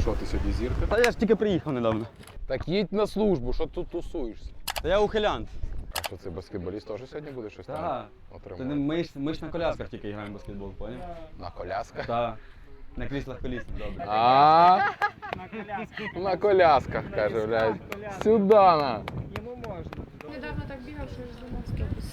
Що ти сьогодні зірка? Та я ж тільки приїхав недавно. Так їдь на службу, що тут тусуєшся? Та я ухилянт. А що це баскетболіст теж сьогодні буде щось там Та не- Ми ж, ми ж на колясках тільки граємо в баскетбол, поняв? На колясках? Так. На кріслах колісних, добре. А на колясках, каже, блядь. Сюди на. Недавно так бігав, що ж зламав стопус.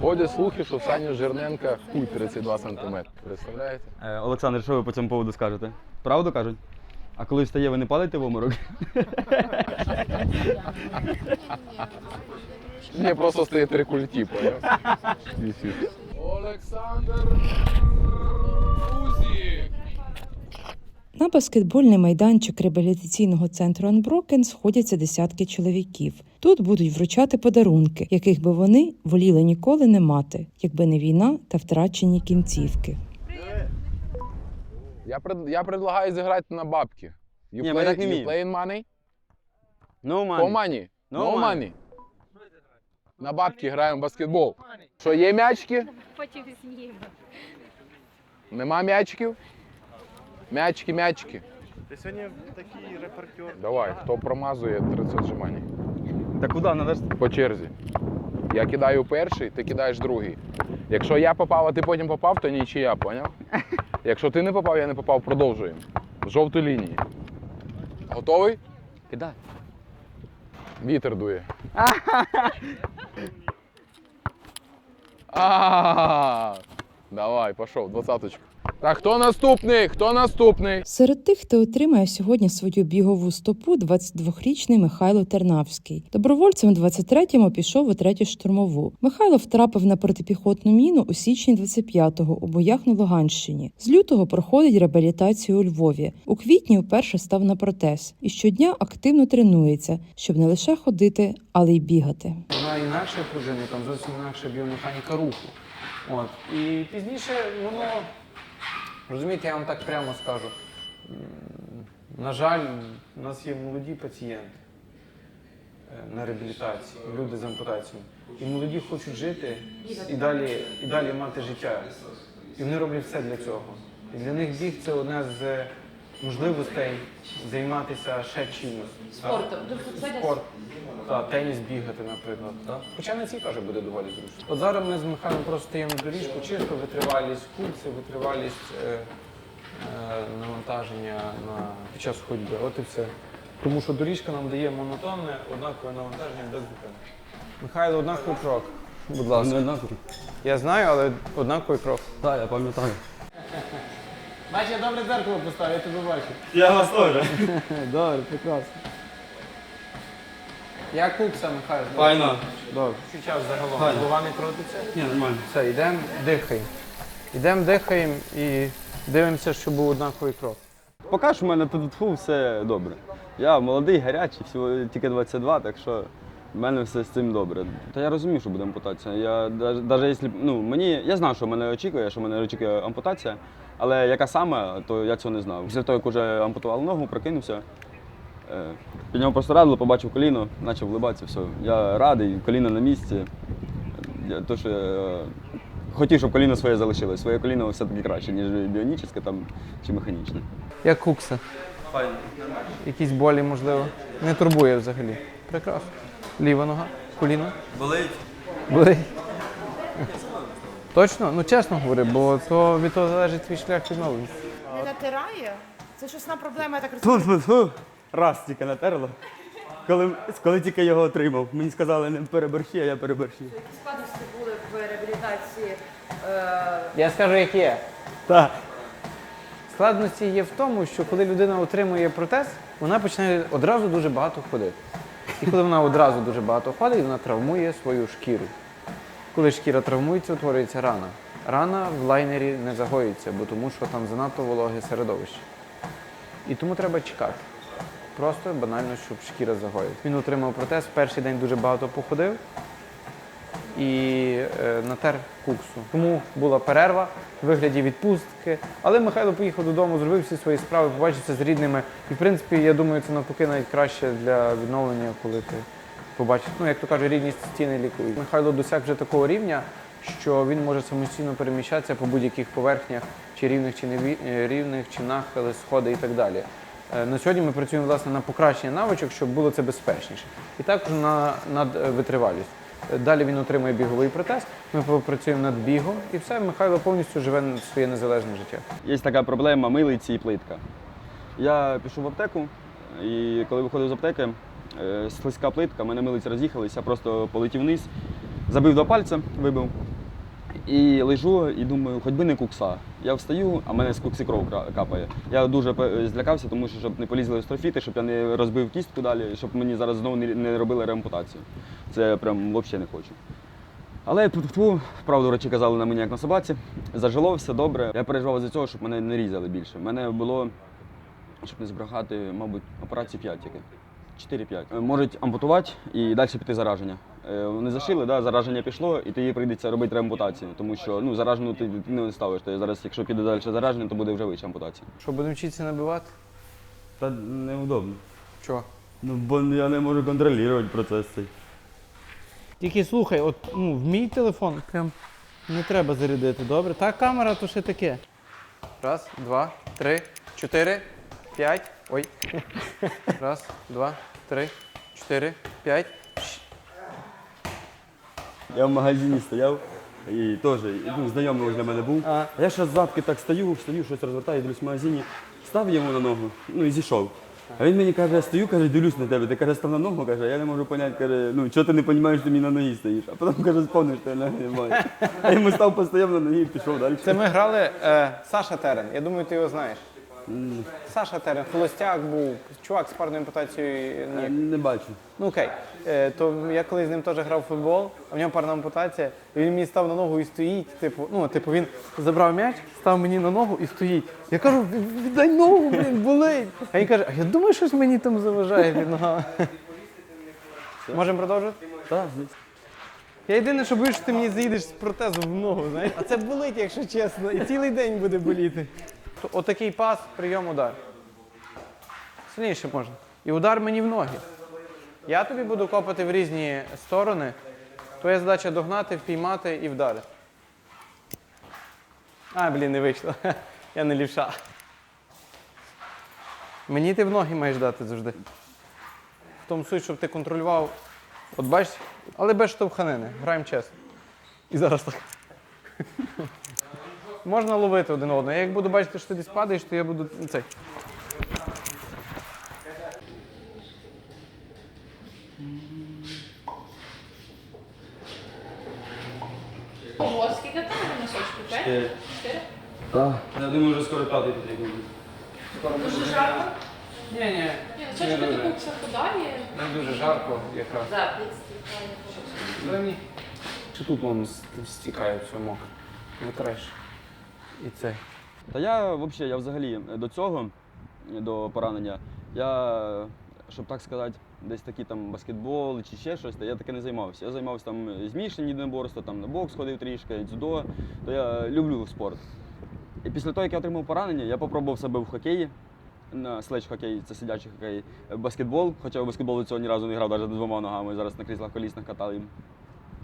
Ходять слухи, що в Сані Жирненка хуй 32 сантиметри. Представляєте? Е, Олександр, що ви по цьому поводу скажете? Правду кажуть? А коли встає, ви не падаєте в оморок? Ні, просто стоїть три культі. Олександр Рузік. На баскетбольний майданчик реабілітаційного центру Анброкен сходяться десятки чоловіків. Тут будуть вручати подарунки, яких би вони воліли ніколи не мати, якби не війна та втрачені кінцівки. Я, пред, я предлагаю зіграти на бабки. You, Ні, ми так не you вміємо. playing money? No For money. money? No No money. money. На бабки граємо в баскетбол. Що, є м'ячики? Потім з'їм. Нема м'ячиків? М'ячики, м'ячики. Ти сьогодні такий репортер. Давай, хто промазує 30 жимань. Та куди? Надо ж... По черзі. Я кидаю перший, ти кидаєш другий. Якщо я попав, а ти потім попав, то нічия, поняв? Якщо ти не попав, я не попав, продовжуємо. В жовтої лінії. Готовий? Кидай. Вітер дує. А, Давай, пішов, двадцяточку. Так, хто наступний? Хто наступний? Серед тих, хто отримає сьогодні свою бігову стопу, 22-річний Михайло Тернавський. Добровольцем у 23-му пішов у третю штурмову. Михайло втрапив на протипіхотну міну у січні 25-го у боях на Луганщині. З лютого проходить реабілітацію у Львові. У квітні вперше став на протез і щодня активно тренується, щоб не лише ходити, але й бігати. Вона інакше пружини, там зовсім інакша біомеханіка руху. От. І пізніше воно, розумієте, я вам так прямо скажу. На жаль, у нас є молоді пацієнти е, на реабілітації, люди з ампутацією. І молоді хочуть жити і далі, і далі мати життя. І вони роблять все для цього. І для них біг це одна з можливостей займатися ще чимось. Спортом. Спорт. Так, теніс бігати, наприклад. Так? Хоча на цій теж буде доволі зручно. От зараз ми з Михайлом просто стаємо доріжку, чисто витривалість курси, витривалість е, е, навантаження на, під час ходьби. От і все. Тому що доріжка нам дає монотонне, однакове навантаження без зупинки. Михайло, однаковий крок. Будь ласка. Не однаково. Я знаю, але однаковий крок. Так, я пам'ятаю. Бачиш, я добре дзеркало поставив, я тебе бачу. Я вас теж. Добре, прекрасно. Як кукса, Михайло? Файно. Добре. Що час загалом? Файно. Голова не крутиться? Ні, нормально. Все, йдемо, дихаємо. Йдемо, дихаємо і дивимося, щоб був однаковий крок. Поки що в мене тут фу, все добре. Я молодий, гарячий, всього тільки 22, так що в мене все з цим добре. Та я розумію, що буде ампутація. Я якщо б- ну, мені я знав, що мене очікує, що мене очікує ампутація, але яка саме, то я цього не знав. Після того, як вже ампутували ногу, прокинувся. Е, Підняв просто радило, побачив коліно, почав вливатися, все. Я радий, коліно на місці. Я, то, що я хотів, щоб коліно своє залишилось. Своє коліно все-таки краще, ніж біонічне там, чи механічне. Як кукса? Файно. Якісь болі, можливо. Не турбує взагалі. Прекрасно. Ліва нога, коліно. Болить. Болить. Точно? Ну чесно говорю, бо то від того залежить твій шлях відновлення. Не натирає? Це ж основна проблема, я так розумію. Раз тільки натерло. Коли, коли тільки його отримав, мені сказали, не переборщи, а я переборщив. Складності були в реабілітації. Я скажу, як є. Так. Складності є в тому, що коли людина отримує протез, вона починає одразу дуже багато ходити. І коли вона одразу дуже багато ходить, вона травмує свою шкіру. Коли шкіра травмується, утворюється рана. Рана в лайнері не загоїться, бо тому що там занадто вологе середовище. І тому треба чекати. Просто банально, щоб шкіра загоїлась. Він отримав протез, перший день дуже багато походив і е, натер куксу. Тому була перерва в вигляді відпустки. Але Михайло поїхав додому, зробив всі свої справи, побачився з рідними. І в принципі, я думаю, це навпаки навіть краще для відновлення, коли ти побачиш. Ну, як то кажуть, рідні стіни лікують. Михайло досяг вже такого рівня, що він може самостійно переміщатися по будь-яких поверхнях, чи рівних, чи неві- е, рівних, чи нахили, сходи і так далі. Е, На сьогодні ми працюємо власне на покращення навичок, щоб було це безпечніше. І також на, над е, витривалістю. Е, Далі він отримує біговий протез. Ми попрацюємо над бігом, і все, Михайло повністю живе своє незалежне життя. Є така проблема милиці і плитка. Я пішов в аптеку, і коли виходив з аптеки, слизька плитка, в мене милиці роз'їхались, я просто полетів вниз, забив два пальця, вибив. І лежу і думаю, хоч би не кукса. Я встаю, а в мене з кукси кров капає. Я дуже злякався, тому що щоб не полізли острофіти, щоб я не розбив кістку далі, щоб мені зараз знову не, робили реампутацію. Це прям взагалі не хочу. Але тьфу, правду врачі казали на мені як на собаці. Зажило все добре. Я переживав за цього, щоб мене не різали більше. Мене було, щоб не збрехати, мабуть, операцій 5 тільки. 4-5. Е, Можуть ампутувати і далі піти зараження. Е, Вони зашили, да, зараження пішло, і тобі прийдеться робити реампутацію, тому що ну, заражену ти ти не ставиш. Ти зараз, якщо піде далі зараження, то буде вже вища ампутація. Що будемо вчитися набивати? Та неудобно. Чого? Ну, бо я не можу контролювати процес цей. Тільки слухай, от ну, в мій телефон прям не треба зарядити, добре? Та камера то ще таке. Раз, два, три, чотири, п'ять. Ой. Раз, два, три, чотири, п'ять. Я в магазині стояв і теж ну, знайомий вже для мене був. А. Я ще з задки так стою, стою, щось розвертаю, дивлюсь в магазині, став йому на ногу, ну і зійшов. А він мені каже, я стою, каже, дивлюсь на тебе. Ти каже, став на ногу, каже, я не можу зрозуміти, каже, ну чого ти не розумієш, що ти мені на ногі стоїш. А потім каже, сповниш, що я ноги не маю. А йому став постояв на ноги і пішов далі. Це ми грали е, Саша Терен. Я думаю, ти його знаєш. Саша Терен, холостяк був, чувак з парною ампутацією ніг. Не бачу. Ну окей. Е, то я колись з ним теж грав в футбол, а в нього парна ампутація, і він мені став на ногу і стоїть. Типу, ну, типу, він забрав м'яч, став мені на ногу і стоїть. Я кажу, «Від- віддай ногу, блін, болить. А він каже, а я думаю, щось мені там заважає під ногами. Можемо продовжувати? Так, звісно. Я єдине, що боюсь, що ти мені заїдеш з протезом в ногу, знаєш? А це болить, якщо чесно, і цілий день буде боліти. Отакий пас, прийом, удар. Сильніше можна. І удар мені в ноги. Я тобі буду копати в різні сторони. Твоя задача догнати, впіймати і вдарити. А, блін, не вийшло. Я не лівша. Мені ти в ноги маєш дати завжди. В тому суть, щоб ти контролював. От бачиш, але без штовханини. Граємо чесно. І зараз так. Можна ловити один одного. Я як буду бачити, що ти десь падаєш, то я буду цей. О, скільки там носочків? П'ять? Чотири? Так. Я думаю, вже скоро п'ятий потрібно буде. Дуже жарко? Ні, ні. Ні, носочки дуже. таку все подалі. Не дуже жарко якраз. Але мені. Чи тут воно стікає все мокре. Витреш. І це. Та я взагалі, я взагалі до цього, до поранення, я, щоб так сказати, десь такі там баскетбол чи ще щось, то я таке не займався. Я займався там змішаним єдиноборство, там на бокс ходив трішки, дзюдо, то я люблю спорт. І після того, як я отримав поранення, я спробував себе в хокеї. На следж хокей, це сидячий хокей, баскетбол, хоча в баскетбол до цього ні разу не грав, навіть двома ногами. Зараз на кріслах колісних катали.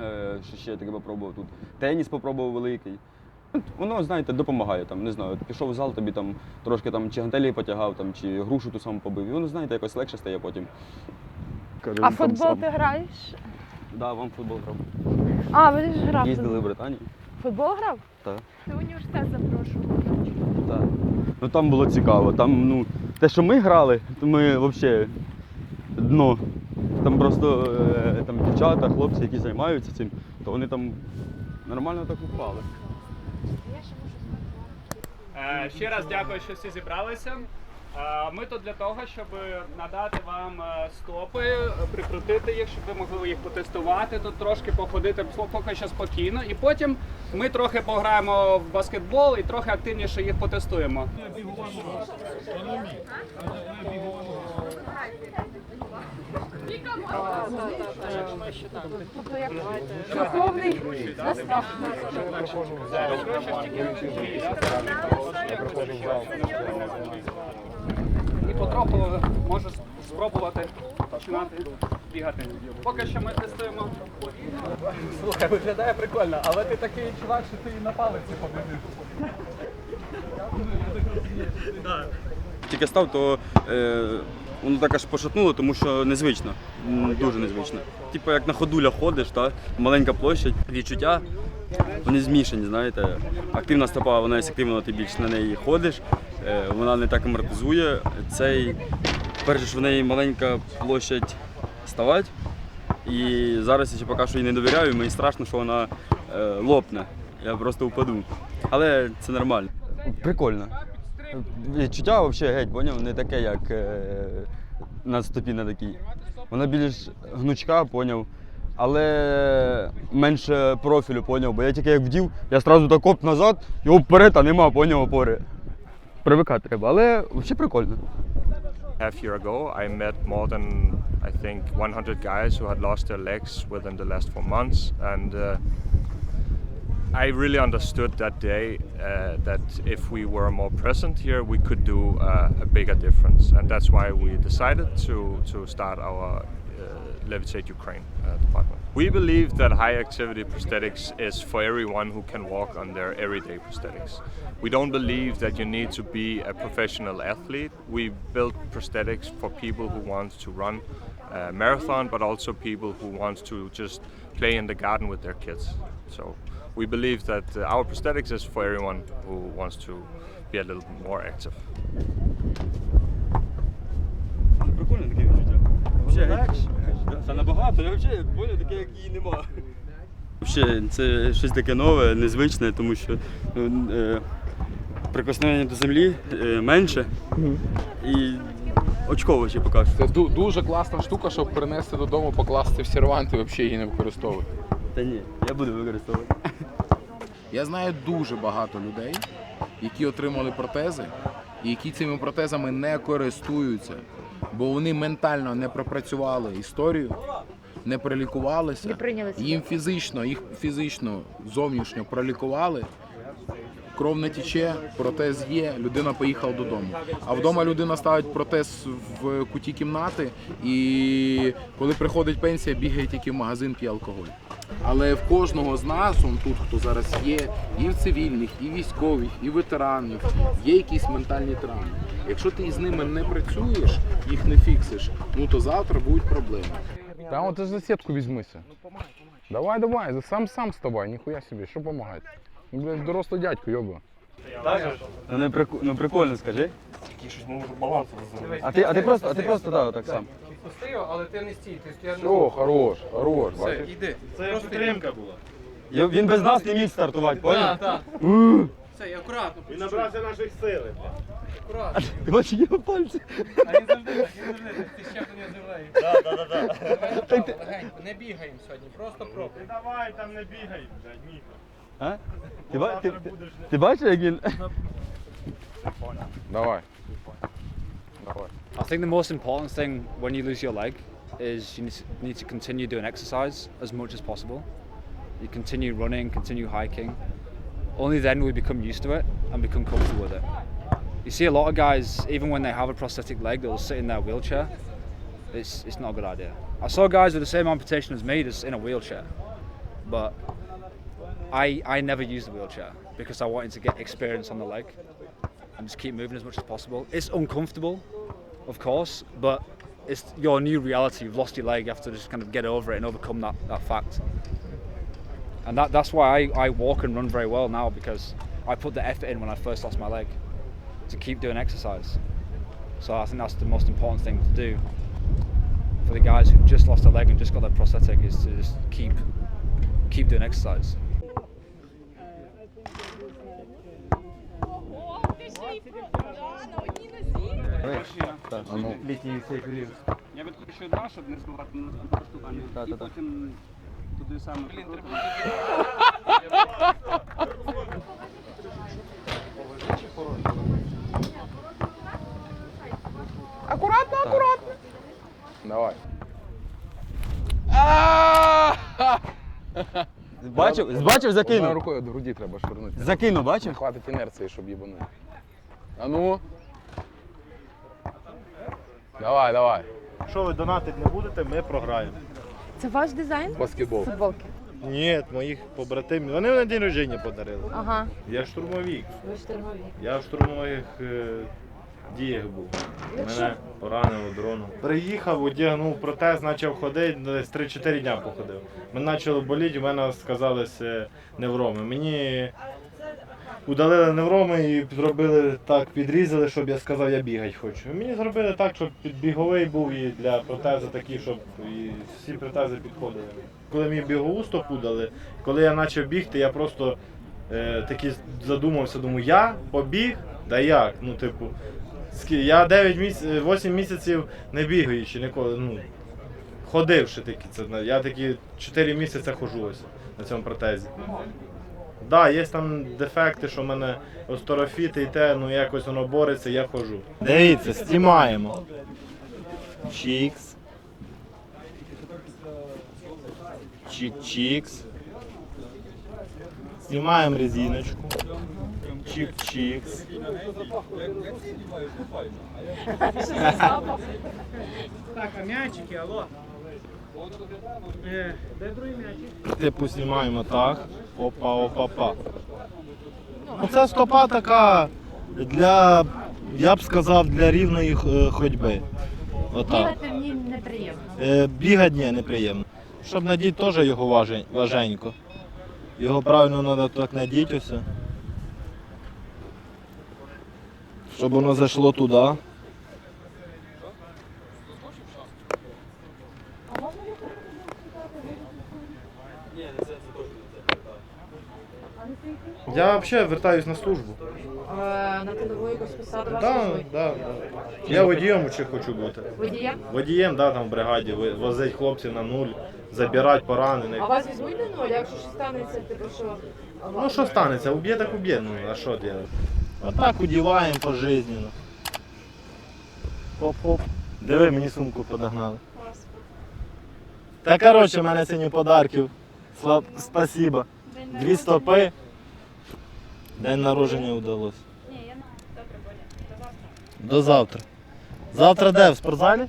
Е, що ще таке попробував тут. Теніс попробував великий. Воно, знаєте, допомагає там, не знаю, пішов в зал, тобі там трошки там чи гантелі потягав, там, чи грушу ту саму побив. І воно, знаєте, якось легше стає потім. А в футбол ти граєш? Да, вам футбол грав. А, ви ж грав. в Їздили в Британію. Футбол грав? Так. Ти університет запрошував. Так. Ну там було цікаво. Там, ну, те, що ми грали, то ми взагалі дно. Там просто е, там дівчата, хлопці, які займаються цим, то вони там нормально так упали. Е, Ще раз дякую, що всі зібралися. Е, Ми тут для того, щоб надати вам е, стопи, прикрутити їх, щоб ви могли їх потестувати, тут трошки походити поки що спокійно. І потім ми трохи пограємо в баскетбол і трохи активніше їх потестуємо. І потроху можу спробувати починати бігати. Поки що ми тестуємо. Слухай, виглядає прикольно, але ти такий чувак, що ти і на палиці побіжиш. тільки став, то е, воно так аж пошатнуло, тому що незвично, дуже незвично. Типу як на ходулях ходиш, та, маленька площадь, відчуття, вони змішані, знаєте. Активна стопа, вона є активна, ти більш на неї ходиш, е, вона не так амортизує. Цей, перше, що в неї маленька площадь ставати. І зараз я ще поки що їй не довіряю, мені страшно, що вона е, лопне. Я просто впаду. Але це нормально. Прикольно. Відчуття взагалі геть, поняв, не таке, як е, на стопі на такій. Вона більш гнучка, поняв. Але менше профілю, поняв. Бо я тільки як вдів, я одразу так оп назад, оп вперед, а нема, поняв, опори. Привикати треба, але взагалі прикольно. Half year ago, I met more than I think 100 guys who had lost their legs within the last four months, and uh, I really understood that day uh, that if we were more present here, we could do uh, a bigger difference, and that's why we decided to to start our uh, Levitate Ukraine uh, department. We believe that high activity prosthetics is for everyone who can walk on their everyday prosthetics. We don't believe that you need to be a professional athlete. We build prosthetics for people who want to run a marathon, but also people who want to just play in the garden with their kids. So we believe that uh, our prosthetics is for everyone who wants to be a little more active. Прикольне таке відчуття. Взагалі, це набагато, я взагалі поняв, таке, як її нема. Взагалі, це щось таке нове, незвичне, тому що ну, е, прикосновення до землі е, менше і очково ще поки Це ду- дуже класна штука, щоб принести додому, покласти в сервант і взагалі її не використовувати. Та ні, я буду використовувати. Я знаю дуже багато людей, які отримали протези, і які цими протезами не користуються, бо вони ментально не пропрацювали історію, не пролікувалися. Не. Їм фізично, їх фізично, зовнішньо пролікували. Кров не тече, протез є, людина поїхала додому. А вдома людина ставить протез в куті кімнати, і коли приходить пенсія, бігає тільки в магазин, п'є алкоголь. Але в кожного з нас, он тут, хто зараз є, і в цивільних, і військових, і ветеранів, є якісь ментальні травми. Якщо ти з ними не працюєш, їх не фіксиш, ну то завтра будуть проблеми. Та от ти ж за сітку візьмися. Давай, давай, за сам сам з тобою, ніхуя собі, що допомагати? Ну, блядь, дорослий дядько, йоба. Ну, не прику- ну прикольно, скажи. А ти, а ти просто, а ти просто да, так сам. Пустив, але ти не стій, ти стояв Все, хорош, хорош, бачиш? Іди. Це підтримка була. Я- Він без нас не міг стартувати, поняв? так. Все, і акуратно. І набрався наших сили. Акуратно. Ти бачиш його пальці? А він завжди так, він завжди так. Ти щеплення землею. Так, так, так. Легенько, не бігаємо сьогодні, просто пробуй. Давай там не бігай, блядь, ніхто. А? Ти, ба- ти, ти, ти бачиш, як він? Давай. I think the most important thing when you lose your leg is you need to continue doing exercise as much as possible. You continue running, continue hiking. Only then will we become used to it and become comfortable with it. You see a lot of guys, even when they have a prosthetic leg, they'll sit in their wheelchair. It's, it's not a good idea. I saw guys with the same amputation as me just in a wheelchair, but I, I never used the wheelchair because I wanted to get experience on the leg and just keep moving as much as possible. It's uncomfortable, of course, but it's your new reality. You've lost your leg, you have to just kind of get over it and overcome that, that fact. And that, that's why I, I walk and run very well now because I put the effort in when I first lost my leg to keep doing exercise. So I think that's the most important thing to do for the guys who've just lost a leg and just got their prosthetic is to just keep keep doing exercise. А ну. Я відкручу одна, щоб не збивати на штукання. І потім туди саме. Давай. Бачив? Бачив, Одною закинув. рукою до груді треба швирнути. Закинув, бачив? хватить інерції, щоб їбанути. А ну. Давай, давай. Якщо ви донатити не будете, ми програємо. Це ваш дизайн? Баскетбол. Футболки. Ні, моїх побратимів. Вони на день рождення подарили. Ага. Я штурмовик. Ви штурмові. Я в штурмових е, дієх був. Мене поранило дроном. Приїхав, одягнув протез, почав ходити, десь 3-4 дня походив. Мене почало боліти, у мене сказалися невроми. Мені удалили невроми і зробили так, підрізали, щоб я сказав, я бігати хочу. Мені зробили так, щоб підбіговий був і для протезу такий, щоб і всі протези підходили. Коли мені бігову стопу дали, коли я почав бігти, я просто е, такий задумався, думаю, я побіг, да як? Ну, типу, я 9 місяців, 8 місяців не бігаючи ніколи. Ну, ходивши таки. Це, я такі 4 місяці хожу ось на цьому протезі. Так, да, є там дефекти, що в мене осторофіти і те, ну якось воно бореться, я хожу. Дивіться, знімаємо. Чікс. Чік-чікс. Знімаємо резиночку. Чик-чикс. Так, а м'ячики, алло. Е, де другий м'ячик? Типу знімаємо так. Опа, опа, опа. Ну, це стопа така для, я б сказав, для рівної е, ходьби. Отак. в ній неприємно. Е, бігати ні, неприємно. Щоб надіти теж його важень- важенько. Його правильно треба так надіти усе. Щоб воно зайшло туди. Я взагалі вертаюсь на службу. На тилову якусь посаду вас Да, да, да. Я водієм ще хочу бути. Водієм? Водієм, да, там в бригаді, ви- возить хлопців на нуль, забирати поранених. А вас візьмуть на нуль, якщо щось станеться, типу що... Ну що станеться, уб'є так уб'є, ну а що робити? Отак удіваємо пожизненно. Хоп-хоп. Диви, мені сумку подогнали. Та коротше, в мене сьогодні подарків. Слав... Спасибо. Дві стопи. День народження вдалося. Ні, я добре Боря. До завтра. Завтра де? В спортзалі?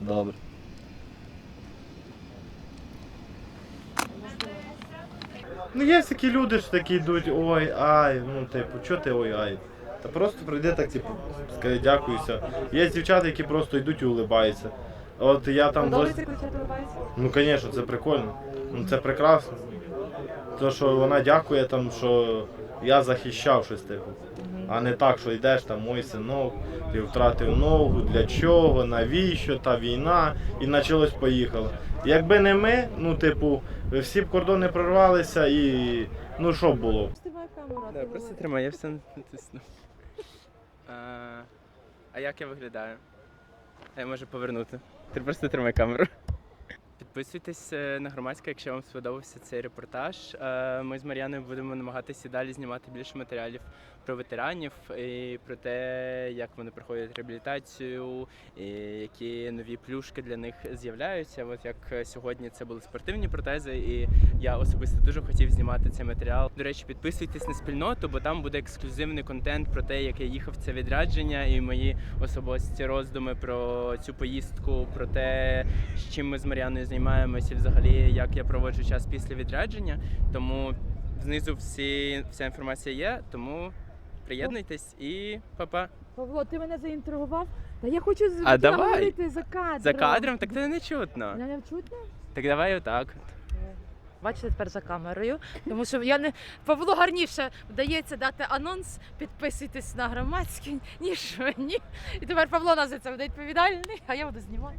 Добре. Ну є такі люди, що такі йдуть, ой, ай, ну типу, чого ти ой ай? Та просто прийди так, типу, скажи дякуйся. Є дівчата, які просто йдуть і улибаються. От я там дос- коли тебе улыбається? Ну, звісно, це прикольно. Ну, це прекрасно. То, що вона дякує, там, що я захищав щось типу. А не так, що йдеш там, ой, синок, ти втратив ногу, для чого, навіщо, та війна, і почалось поїхало. Якби не ми, ну, типу, всі б кордони прорвалися і ну що б було? Камеру, Да, просто тримай, я все натисну. А, а як я виглядаю? А я можу повернути. Ти просто тримай камеру. Підписуйтесь е, на громадське, якщо вам сподобався цей репортаж. Е, Ми з Мар'яною будемо намагатися далі знімати більше матеріалів про ветеранів і про те, як вони проходять реабілітацію, і які нові плюшки для них з'являються. От як сьогодні це були спортивні протези, і я особисто дуже хотів знімати цей матеріал. До речі, підписуйтесь на спільноту, бо там буде ексклюзивний контент про те, як я їхав це відрядження, і мої особисті роздуми про цю поїздку, про те, з чим ми з Мар'яною займаємося, і взагалі як я проводжу час після відрядження. Тому знизу всі вся інформація є. Тому приєднуйтесь і па-па. Павло, ти мене заінтригував? Та я хочу з- А давай. говорити за кадром. За кадром так це не чутно. Мене не чутно? Так давай отак. Бачите тепер за камерою, тому що я не Павло гарніше вдається дати анонс, підписуйтесь на громадський, ніж мені. І тепер Павло нас за це буде відповідальний, а я буду знімати.